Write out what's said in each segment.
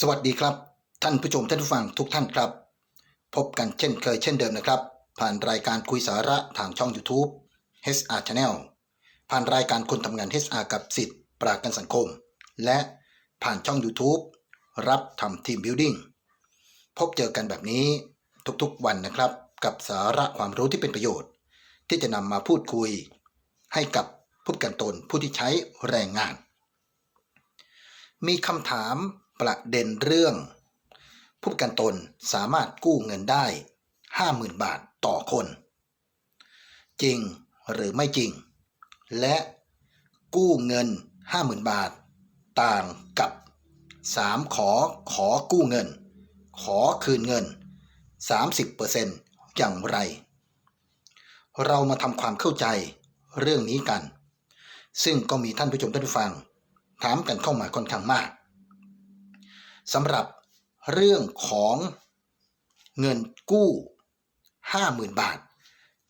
สวัสดีครับ ท่านผู้ชมท่านผู้ฟังทุกท่านครับ พบกันเช่นเคยเช่นเดิมนะครับ ผ่านรายการคุยสาระทางช่อง YouTube HR Channel ผ่านรายการคนทำงาน HR กับสิทธิ์ปรากันสังคม และผ่านช่อง YouTube รับทำทีมบิ l ดิ้งพบเจอกันแบบนี้ทุกๆวันนะครับ กับสาระความรู้ที่เป็นประโยชน์ ที่จะนำมาพูดคุย ให้กับผู้กันตนผู้ที่ใช้แรงงาน มีคำถาม ประเด็นเรื่อง ผู้ประกันตนสามารถกู้เงินได้ 50,000 บาทต่อคน จริงหรือไม่จริง และกู้เงิน 50,000 บาท ต่างกับ 3 ขอขอกู้เงิน ขอคืนเงิน 30%อย่างไร เรามาทำความเข้าใจเรื่องนี้กัน ซึ่งก็มีท่านผู้ชมท่านผู้ฟัง ถามกันเข้ามาค่อนข้างมาก สำหรับเรื่องของเงินกู้ 50,000 บาท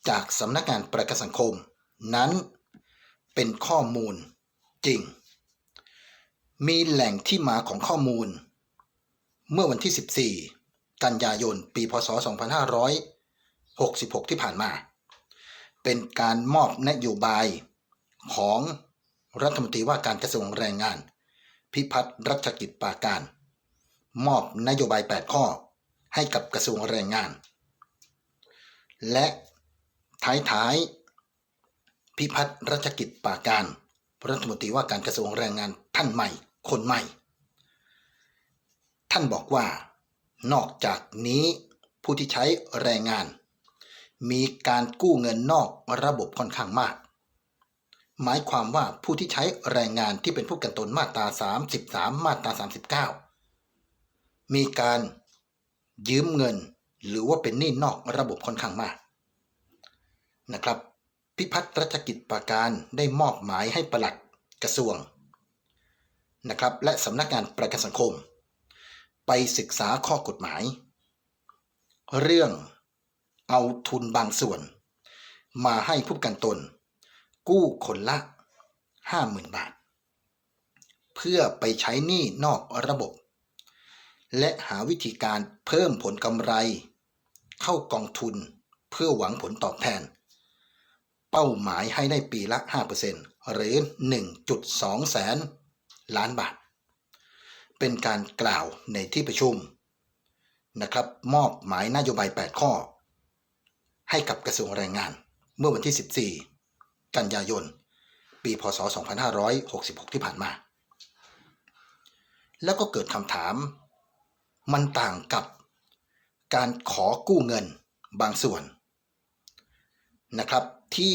จากสำนักงานประกันสังคม นั้นเป็นข้อมูลจริง มีแหล่งที่มาของข้อมูล เมื่อวันที่ 14 กันยายน ปี พศ 2566 ที่ผ่านมา เป็นการมอบนโยบายของรัฐมนตรีว่าการกระทรวงแรงงาน พิพัฒน์รัชกิจปาการ มอบนโยบาย 8 ข้อ ให้กับกระทรวงแรงงาน และท้ายๆ พิพัฒน์รัชกิจปาการรัฐมนตรีว่าการกระทรวงแรงงานท่านใหม่ คนใหม่ ท่านบอกว่า นอกจากนี้ผู้ที่ใช้แรงงาน มีการกู้เงินนอกระบบค่อนข้างมาก หมายความว่าผู้ที่ใช้แรงงานที่เป็นผู้กันตนมาตรา 33 มาตรา 39 มีการยืมเงิน หรือว่าเป็นหนี้นอกระบบค่อนข้างมากนะครับ พิพัฒน์รัชกิจปาการได้มอบหมายให้ปลัดกระทรวงนะครับและสำนักงานประกันสังคม ไปศึกษาข้อกฎหมาย เรื่องเอาทุนบางส่วน มาให้ผู้ประกันตน กู้คนละ 50,000 บาท เพื่อไปใช้หนี้นอกระบบ และหาวิธีการเพิ่มผลกำไร เข้ากองทุนเพื่อหวังผลตอบแทน เป้าหมายให้ได้ปีละ 5%หรือ 1.2 แสน ล้านบาท เป็นการกล่าวในที่ประชุมนะครับมอบหมายนโยบาย 8 ข้อ ให้กับกระทรวงแรงงาน เมื่อวันที่ 14 กันยายน ปี พศ 2566 ที่ผ่านมา แล้วก็เกิดคำถาม มันต่างกับการขอกู้เงินบางส่วนนะครับที่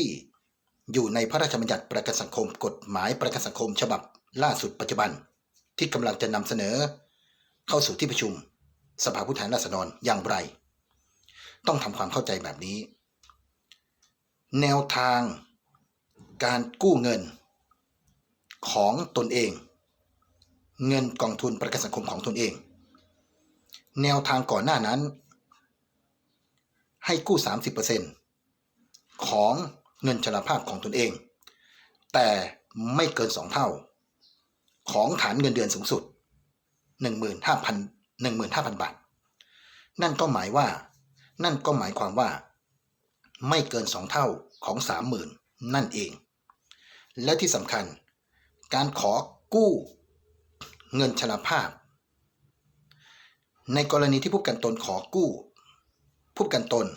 อยู่ในพระราชบัญญัติประกันสังคม กฎหมายประกันสังคม ฉบับล่าสุดปัจจุบัน ที่กำลังจะนำเสนอ เข้าสู่ที่ประชุม สภาผู้แทนราษฎรอย่างไร ต้องทำความเข้าใจแบบนี้ แนวทางการกู้เงินของตนเอง เงินกองทุนประกันสังคมของตนเอง แนวทางก่อนหน้านั้น ให้กู้ 30%ของเงินชราภาพของตนเอง แต่ไม่เกิน 2 เท่า ของฐานเงินเดือนสูงสุด 15,000 15,000 บาท นั่นก็หมายว่า นั่นก็หมายความว่า ไม่เกิน 2 เท่าของ 30,000 นั่นเอง และที่สำคัญ การขอกู้เงินชราภาพ ในกรณีที่ผู้กันตนขอกู้ ผู้กันตน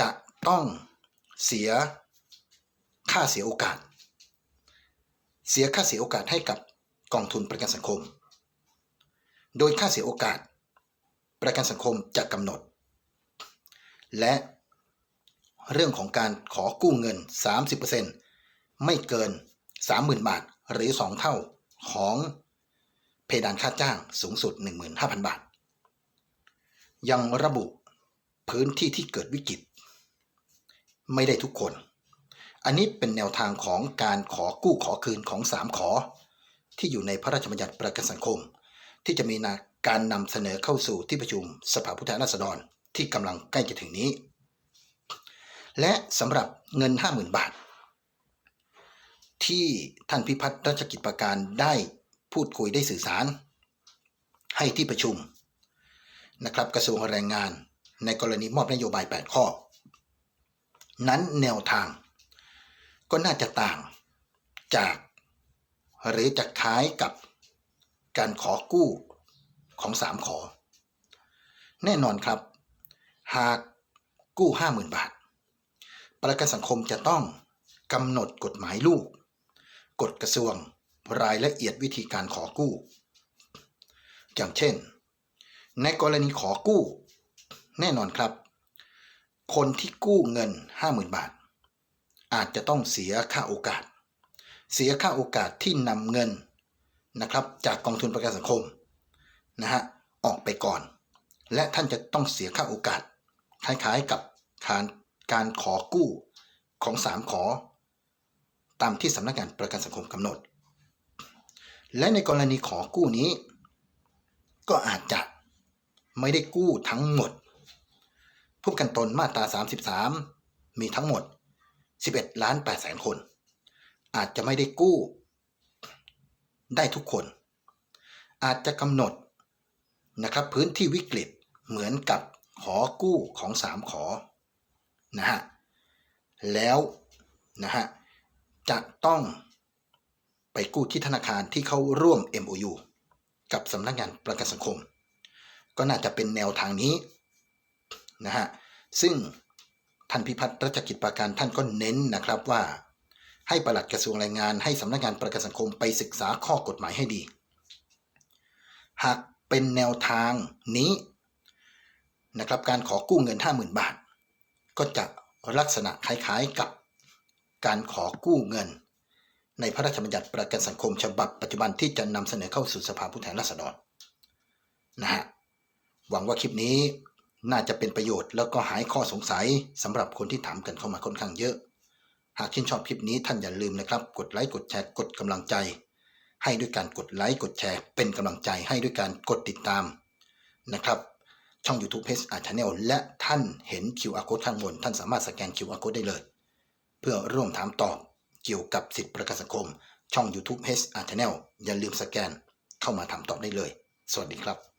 จะต้องเสียค่าเสียโอกาส เสียค่าเสียโอกาสให้กับกองทุนประกันสังคม โดยค่าเสียโอกาส ประกันสังคมจะกำหนด และเรื่องของการขอกู้เงิน 30%ไม่เกิน 30,000 บาทหรือ 2 เท่าของเพดานค่าจ้างสูงสุด 15,000 บาท ยังระบุพื้นที่ที่เกิดวิกฤต ไม่ได้ทุกคน อันนี้เป็นแนวทางของการขอกู้ขอคืนของ3ขอ ที่อยู่ในพระราชบัญญัติประกันสังคม ที่จะมีนาการนำเสนอเข้าสู่ที่ประชุมสภาผู้แทนราษฎรที่กำลังใกล้จะถึงนี้ และสำหรับเงิน 50,000 บาท ที่ท่านพิพัฒน์รัชกิจประการได้พูดคุยได้สื่อสาร ให้ที่ประชุม นะครับกระทรวงแรงงาน ในกรณีมอบนโยบาย 8 ข้อ นั้นแนวทาง ก็น่าจะต่างจาก หรือจะคล้ายกับการขอกู้ของ3ขอ แน่นอนครับ หากกู้ 50,000 บาท ประกันสังคมจะต้องกำหนดกฎหมายลูก กฎกระทรวงรายละเอียดวิธีการขอกู้ อย่างเช่น ในกรณีขอกู้ แน่นอนครับ คนที่กู้เงิน 50,000 บาท อาจจะต้องเสียค่าโอกาส เสียค่าโอกาสที่นำเงินนะครับจากกองทุนประกันสังคมนะฮะออกไปก่อน และท่านจะต้องเสียค่าโอกาส คล้ายๆกับการการขอกู้ของสามขอ ตามที่สำนักงานประกันสังคมกำหนด และในกรณีขอกู้นี้ ก็อาจจะ ไม่ได้กู้ทั้งหมด ผู้กันตนมาตรา 33 มีทั้งหมด 11 ล้าน8แสนคน อาจจะไม่ได้กู้ ได้ทุกคน อาจจะกำหนดนะครับพื้นที่วิกฤตเหมือนกับขอกู้ของ3ขอนะฮะแล้วนะฮะจะต้องไปกู้ที่ธนาคารที่เขาร่วม MOU กับสำนักงานประกันสังคม ก็น่าจะเป็นแนวทางนี้นะฮะซึ่งท่านพิพัฒน์รัชกิจประการท่านก็เน้นนะครับว่าให้ปลัดกระทรวงแรงงานให้สำนักงานประกันสังคมไปศึกษาข้อกฎหมายให้ดี หากเป็นแนวทางนี้นะครับการขอกู้เงิน 50,000 บาท ก็จะลักษณะคล้ายๆกับการขอกู้เงิน ในพระราชบัญญัติประกันสังคมฉบับปัจจุบันที่จะนำเสนอเข้าสู่สภาผู้แทนราษฎรนะฮะ หวังว่าคลิปนี้น่าจะเป็นประโยชน์แล้วก็หายข้อสงสัยสำหรับคนที่ถามกันเข้ามาค่อนข้างเยอะ หากชื่นชอบคลิปนี้ท่านอย่าลืมนะครับ กดไลค์กดแชร์กดกำลังใจ ให้ด้วยการกดไลค์กดแชร์ เป็นกำลังใจให้ด้วยการกดติดตามนะครับ ช่อง YouTube h r Channel และท่านเห็น QR Code ข้างบน ท่านสามารถสแกน QR Code ได้เลย เพื่อร่วมถามตอบเกี่ยวกับสิทธิประกันสังคม ช่อง YouTube h r Channel อย่าลืมสแกนเข้ามาถามตอบได้เลย สวัสดีครับ